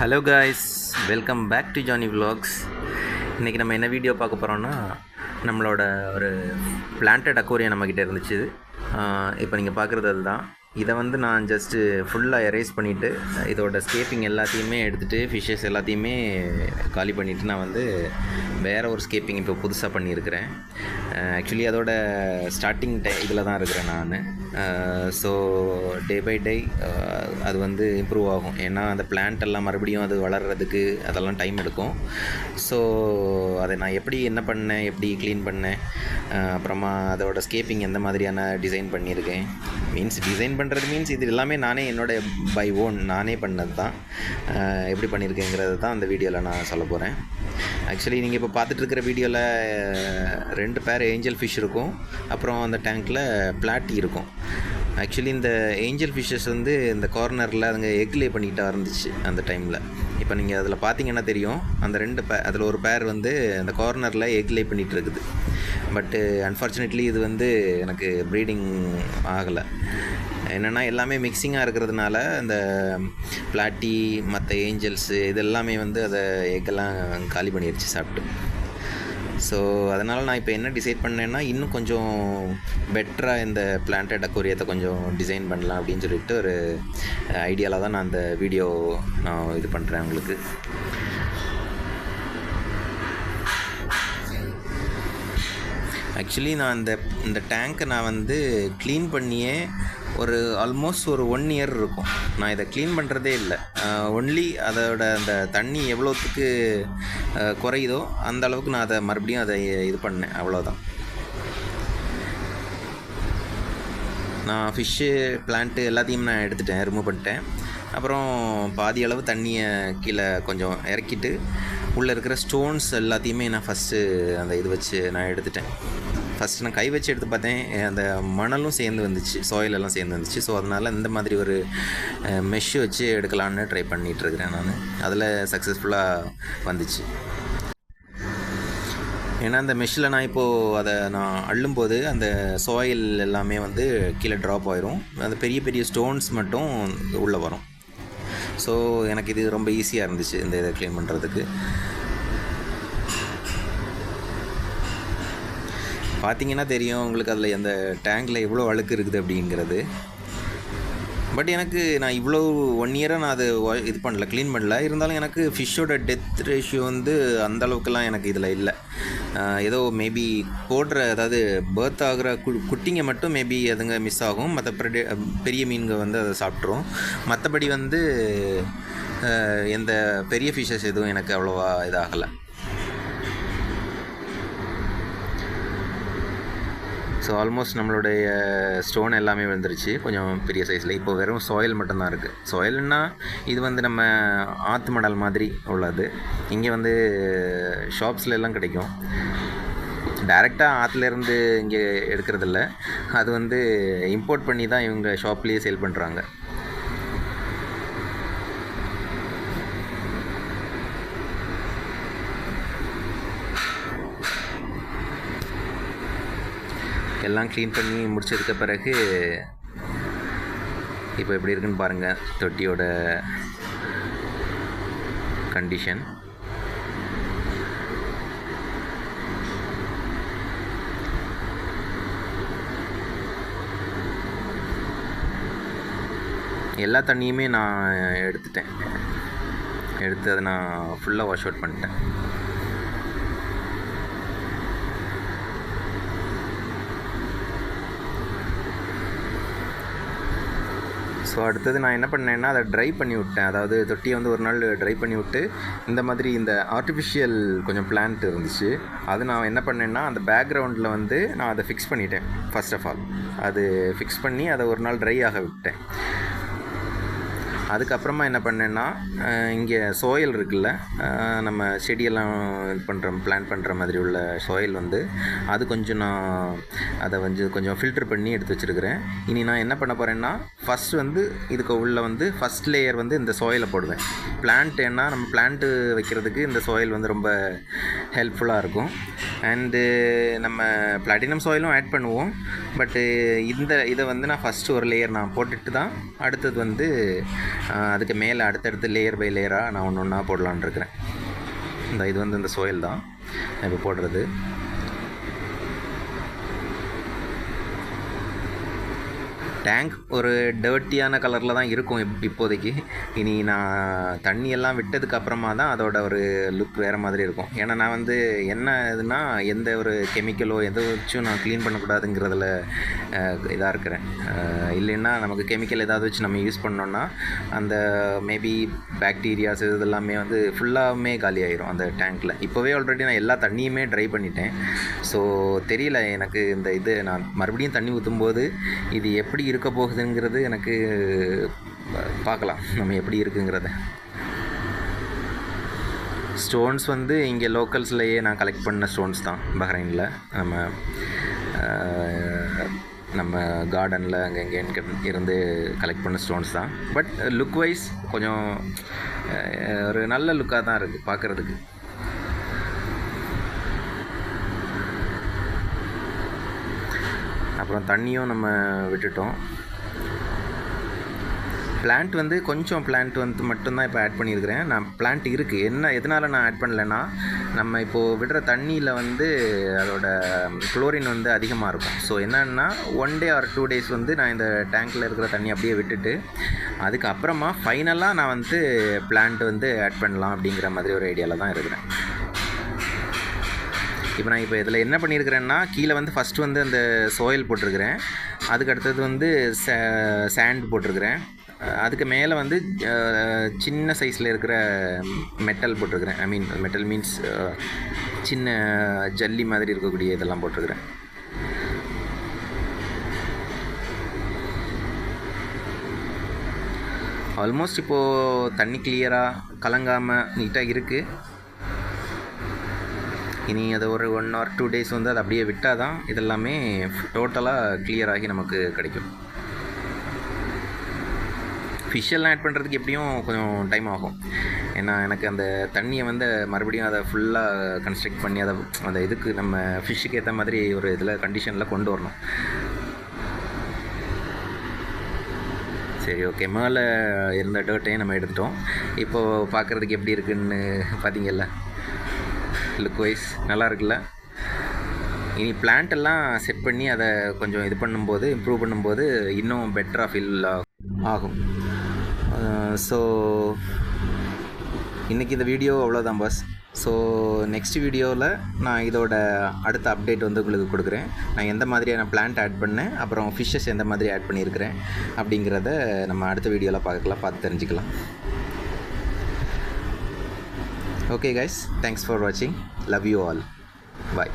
Hello guys welcome back to Johnny vlogs இன்றைக்கி நம்ம என்ன வீடியோ பார்க்க போகிறோம்னா நம்மளோட ஒரு பிளான்டட் அக்கோரியம் நம்மக்கிட்ட இருந்துச்சு. இப்போ நீங்கள் பார்க்குறது அதுதான். இதை வந்து நான் ஜஸ்ட்டு ஃபுல்லாக எரேஸ் பண்ணிவிட்டு இதோட ஸ்கேப்பிங் எல்லாத்தையுமே எடுத்துகிட்டு ஃபிஷ்ஷஸ் எல்லாத்தையுமே காலி பண்ணிவிட்டு நான் வந்து வேறு ஒரு ஸ்கேப்பிங் இப்போ புதுசாக பண்ணியிருக்கிறேன். ஆக்சுவலி அதோட ஸ்டார்டிங் டை இதில் தான் இருக்கிறேன் நான். ஸோ டே பை டே அது வந்து இம்ப்ரூவ் ஆகும். ஏன்னா அந்த பிளான்ட் எல்லாம் மறுபடியும் அது வளர்கிறதுக்கு அதெல்லாம் டைம் எடுக்கும். ஸோ அதை நான் எப்படி என்ன பண்ணேன் எப்படி க்ளீன் பண்ணேன் அப்புறமா அதோட ஸ்கேப்பிங் எந்த மாதிரியான டிசைன் பண்ணியிருக்கேன். மீன்ஸ் டிசைன் பண்ணுறது மீன்ஸ் இது எல்லாமே நானே என்னோட பை ஓன் நானே பண்ணது தான். எப்படி பண்ணியிருக்கேங்கிறது தான் அந்த வீடியோவில் நான் சொல்ல போகிறேன் ஆக்சுவலி நீங்கள் இப்போ பார்த்துட்டு இருக்கிற வீடியோவில் ரெண்டு பேர் ஏஞ்சல் ஃபிஷ் இருக்கும். அப்புறம் அந்த டேங்க்கில் பிளாட்டி இருக்கும். ஆக்சுவலி இந்த ஏஞ்சல் ஃபிஷ்ஷஸ் வந்து இந்த கார்னரில் அதுங்க எக் லே பண்ணிக்கிட்டா இருந்துச்சு அந்த டைமில் இப்போ நீங்கள் அதில் பார்த்தீங்கன்னா தெரியும் அந்த ரெண்டு பே அதில் ஒரு பேர் வந்து அந்த கார்னரில் எக் லே பண்ணிகிட்டு இருக்குது. பட்டு அன்ஃபார்ச்சுனேட்லி இது வந்து எனக்கு ப்ரீடிங் ஆகலை. என்னென்னா எல்லாமே மிக்சிங்காக இருக்கிறதுனால அந்த பிளாட்டி மற்ற ஏஞ்சல்ஸு இது எல்லாமே வந்து அதை எக்கெல்லாம் காலி பண்ணிடுச்சு சாப்பிட்டு. ஸோ அதனால் நான் இப்போ என்ன டிசைட் பண்ணேன்னா இன்னும் கொஞ்சம் பெட்டராக இந்த பிளான்டட் அக்கோரியத்தை கொஞ்சம் டிசைன் பண்ணலாம் அப்படின்னு சொல்லிட்டு ஒரு ஐடியாவில் தான் நான் அந்த வீடியோ நான் இது பண்ணுறேன் உங்களுக்கு. ஆக்சுவலி நான் இந்த இந்த டேங்க்கை நான் வந்து க்ளீன் பண்ணியே ஒரு ஆல்மோஸ்ட் ஒரு ஒன் இயர் இருக்கும். நான் இதை க்ளீன் பண்ணுறதே இல்லை. ஒன்லி அதோட அந்த தண்ணி எவ்வளோத்துக்கு குறையுதோ அந்த அளவுக்கு நான் அதை மறுபடியும் அதை இது பண்ணேன். அவ்வளோதான் நான் ஃபிஷ்ஷு பிளான்ட்டு எல்லாத்தையும் நான் எடுத்துட்டேன் ரிமூவ் பண்ணிட்டேன். அப்புறம் பாதி அளவு தண்ணியை கீழே கொஞ்சம் இறக்கிட்டு உள்ளே இருக்கிற ஸ்டோன்ஸ் எல்லாத்தையுமே நான் ஃபஸ்ட்டு அந்த இது வச்சு நான் எடுத்துட்டேன். ஃபஸ்ட்டு நான் கை வச்சு எடுத்து பார்த்தேன் அந்த மணலும் சேர்ந்து வந்துச்சு soil எல்லாம் சேர்ந்து வந்துச்சு. ஸோ அதனால் இந்த மாதிரி ஒரு மெஷ் வச்சு எடுக்கலான்னு ட்ரை பண்ணிகிட்ருக்கிறேன் நான். அதில் சக்ஸஸ்ஃபுல்லாக வந்துச்சு. ஏன்னா அந்த மெஷ்ஷில் நான் இப்போது அதை நான் அள்ளும்போது அந்த சாயில் எல்லாமே வந்து கீழே ட்ராப் ஆயிரும். அந்த பெரிய பெரிய ஸ்டோன்ஸ் மட்டும் உள்ளே வரும். ஸோ எனக்கு இது ரொம்ப ஈஸியாக இருந்துச்சு இந்த இதை க்ளீன் பண்ணுறதுக்கு பார்த்தீங்கன்னா தெரியும் உங்களுக்கு அதில் அந்த டேங்கில் எவ்வளோ அழுக்கு இருக்குது அப்படிங்கிறது. பட் எனக்கு நான் இவ்வளோ ஒன் இயராக நான் அது இது பண்ணல க்ளீன் பண்ணல. இருந்தாலும் எனக்கு ஃபிஷ்ஷோட டெத் ரேஷியோ வந்து அந்த அளவுக்குலாம் எனக்கு இதில் இல்லை. ஏதோ மேபி போடுற அதாவது பேர்த் ஆகிற கு குட்டிங்க மட்டும் மேபி அதுங்க மிஸ் ஆகும். மற்ற பெரிய மீன்க வந்து அதை சாப்பிட்ரும் மற்றபடி வந்து எந்த பெரிய ஃபிஷ்ஷஸ் எதுவும் எனக்கு அவ்வளோவா இதாகலை. ஸோ ஆல்மோஸ்ட் நம்மளுடைய uh, ஸ்டோன் எல்லாமே வந்துருச்சு கொஞ்சம் பெரிய சைஸில் இப்போ வெறும் சாயில் மட்டும்தான் இருக்குது சாயில்னால் இது வந்து நம்ம ஆத்து மடல் மாதிரி உள்ளது. இங்கே வந்து uh, ஷாப்ஸில் எல்லாம் கிடைக்கும். டைரெக்டாக ஆற்றுலேருந்து இங்கே எடுக்கிறதில்ல. அது வந்து இம்போர்ட் பண்ணி தான் இவங்க ஷாப்லேயே சேல் பண்ணுறாங்க எல்லாம் க்ளீன் பண்ணி முடிச்சதுக்கு பிறகு இப்போ எப்படி இருக்குன்னு பாருங்கள் தொட்டியோட கண்டிஷன் எல்லா தண்ணியுமே நான் எடுத்துட்டேன். எடுத்து அதை நான் ஃபுல்லாக வாஷ் அவுட் பண்ணிட்டேன். ஸோ அடுத்தது நான் என்ன பண்ணேன்னா அதை ட்ரை பண்ணி விட்டேன். அதாவது தொட்டியை வந்து ஒரு நாள் ட்ரை பண்ணி விட்டு இந்த மாதிரி இந்த ஆர்டிஃபிஷியல் கொஞ்சம் பிளான்ட் இருந்துச்சு. அது நான் என்ன பண்ணேன்னா அந்த பேக்ரவுண்டில் வந்து நான் அதை ஃபிக்ஸ் பண்ணிட்டேன் ஃபர்ஸ்ட் ஆஃப் ஆல் அது ஃபிக்ஸ் பண்ணி அதை ஒரு நாள் ட்ரை ஆக விட்டேன். அதுக்கப்புறமா என்ன பண்ணேன்னா இங்கே சோயில் இருக்குல்ல நம்ம செடியெல்லாம் இது பண்ணுற பிளான் பண்ணுற மாதிரி உள்ள சோயில் வந்து அது கொஞ்சம் நான் அதை வந்து கொஞ்சம் ஃபில்டர் பண்ணி எடுத்து வச்சுருக்கிறேன். இனி நான் என்ன பண்ண போகிறேன்னா ஃபஸ்ட் வந்து இதுக்கு உள்ள வந்து ஃபஸ்ட் லேயர் வந்து இந்த சோயிலை போடுவேன். பிளான்ட் ஏன்னா நம்ம பிளான்ட்டு வைக்கிறதுக்கு இந்த சோயில் வந்து ரொம்ப ஹெல்ப்ஃபுல்லாக இருக்கும். அண்டு uh, நம்ம பிளாட்டினம் சாயிலும் ஆட் பண்ணுவோம். பட்டு uh, இந்த இதை வந்து நான் ஃபஸ்ட்டு ஒரு லேயர் நான் போட்டுட்டு தான் அடுத்தது வந்து அதுக்கு மேலே அடுத்தடுத்து லேயர் பை லேயராக நான் ஒன்று ஒன்றா போடலான்னு இருக்கிறேன். இந்த இது வந்து இந்த சோயில் தான். இப்போ போடுறது. டேங்க் ஒரு டர்ட்டியான கலரில் தான் இருக்கும் இப் இப்போதைக்கு. இனி நான் தண்ணியெல்லாம் விட்டதுக்கு அப்புறமா தான் அதோட ஒரு லுக் வேறு மாதிரி இருக்கும். ஏன்னா நான் வந்து என்ன இதுனா எந்த ஒரு கெமிக்கலோ எதை வச்சும் நான் க்ளீன் பண்ணக்கூடாதுங்கிறதுல இதாக இருக்கிறேன். இல்லைன்னா நமக்கு கெமிக்கல் ஏதாவது வச்சு நம்ம யூஸ் பண்ணோன்னா அந்த மேபி பாக்டீரியாஸ் இதெல்லாமே வந்து ஃபுல்லாகவுமே காலி ஆயிரும் அந்த டேங்க்கில் இப்போவே ஆல்ரெடி நான் எல்லா தண்ணியுமே ட்ரை பண்ணிட்டேன். ஸோ தெரியல எனக்கு இந்த இது நான் மறுபடியும் தண்ணி ஊற்றும்போது இது எப்படி இருக்க போகுதுங்கிறது எனக்கு பார்க்கலாம். நம்ம எப்படி இருக்குங்கிறத. ஸ்டோன்ஸ் வந்து இங்கே லோக்கல்ஸ்லேயே நான் கலெக்ட் பண்ண ஸ்டோன்ஸ் தான் பஹ்ரைனில் நம்ம நம்ம கார்டனில் அங்கே இங்கே இருந்து கலெக்ட் பண்ண ஸ்டோன்ஸ் தான். பட் லுக் வைஸ் கொஞ்சம் ஒரு நல்ல லுக்காக தான் இருக்குது பார்க்குறதுக்கு. அப்புறம் தண்ணியும் நம்ம விட்டுட்டோம். பிளான்ட் வந்து கொஞ்சம் பிளான்ட் வந்து மட்டும்தான் இப்போ ஆட் பண்ணியிருக்கிறேன். நான் பிளான்ட் இருக்குது என்ன எதனால் நான் ஆட் பண்ணலைன்னா நம்ம இப்போது விடுற தண்ணியில் வந்து அதோட குளோரின் வந்து அதிகமாக இருக்கும். ஸோ என்னன்னா one day or two days வந்து நான் இந்த டேங்க்கில் இருக்கிற தண்ணி அப்படியே விட்டுட்டு அதுக்கப்புறமா ஃபைனலாக நான் வந்து பிளான்ட் வந்து ஆட் பண்ணலாம் அப்படிங்கிற மாதிரி ஒரு ஐடியாவில் தான் இருக்கிறேன். இப்போ நான் இப்போ இதில் என்ன பண்ணியிருக்கிறேன்னா கீழே வந்து ஃபஸ்ட்டு வந்து அந்த சோயில் போட்டிருக்கிறேன். அதுக்கு அடுத்தது வந்து சேண்ட் போட்டிருக்கிறேன். அதுக்கு மேலே வந்து சின்ன சைஸில் இருக்கிற மெட்டல் போட்டிருக்கிறேன். ஐ மீன் மெட்டல் மீன்ஸ் சின்ன ஜல்லி மாதிரி இருக்கக்கூடிய இதெல்லாம் போட்டிருக்கிறேன். ஆல்மோஸ்ட் இப்போது தண்ணி கிளியராக கலங்காமல் நீட்டாக இருக்குது இனி அது ஒரு ஒன் ஆர் டூ டேஸ் வந்து அதை அப்படியே விட்டால் தான் இதெல்லாமே டோட்டலாக கிளியர் ஆகி நமக்கு கிடைக்கும். ஃபிஷ்ஷெல்லாம் ஆட் பண்ணுறதுக்கு எப்படியும் கொஞ்சம் டைம் ஆகும். ஏன்னா எனக்கு அந்த தண்ணியை வந்து மறுபடியும் அதை ஃபுல்லாக கன்ஸ்ட்ரக்ட் பண்ணி அதை அந்த இதுக்கு நம்ம ஃபிஷ்ஷுக்கு ஏற்ற மாதிரி ஒரு இதில் கண்டிஷனில் கொண்டு வரணும். சரி ஓகே மேலே இருந்த டேர்ட்டையும் நம்ம எடுத்துட்டோம். இப்போது பார்க்குறதுக்கு எப்படி இருக்குன்னு பார்த்தீங்கல்ல லுக் வைஸ் நல்லா இருக்குல்ல? இனி பிளான்ட் எல்லாம் செட் பண்ணி அதை கொஞ்சம் இது பண்ணும்போது இம்ப்ரூவ் பண்ணும்போது இன்னும் பெட்டராக ஃபீல் ஆகும். ஸோ இன்றைக்கி இந்த வீடியோ அவ்வளோதான் பாஸ் ஸோ நெக்ஸ்ட் வீடியோவில் நான் இதோட அடுத்த அப்டேட் வந்து உங்களுக்கு கொடுக்குறேன். நான் எந்த மாதிரியான பிளான்ட் ஆட் பண்ணேன் அப்புறம் ஃபிஷ்ஷஸ் எந்த மாதிரி ஆட் பண்ணியிருக்கிறேன் அப்படிங்கிறத நம்ம அடுத்த வீடியோவில் பார்க்கலாம் பார்த்து தெரிஞ்சுக்கலாம். okay guys. Thanks for watching. Love you all. Bye.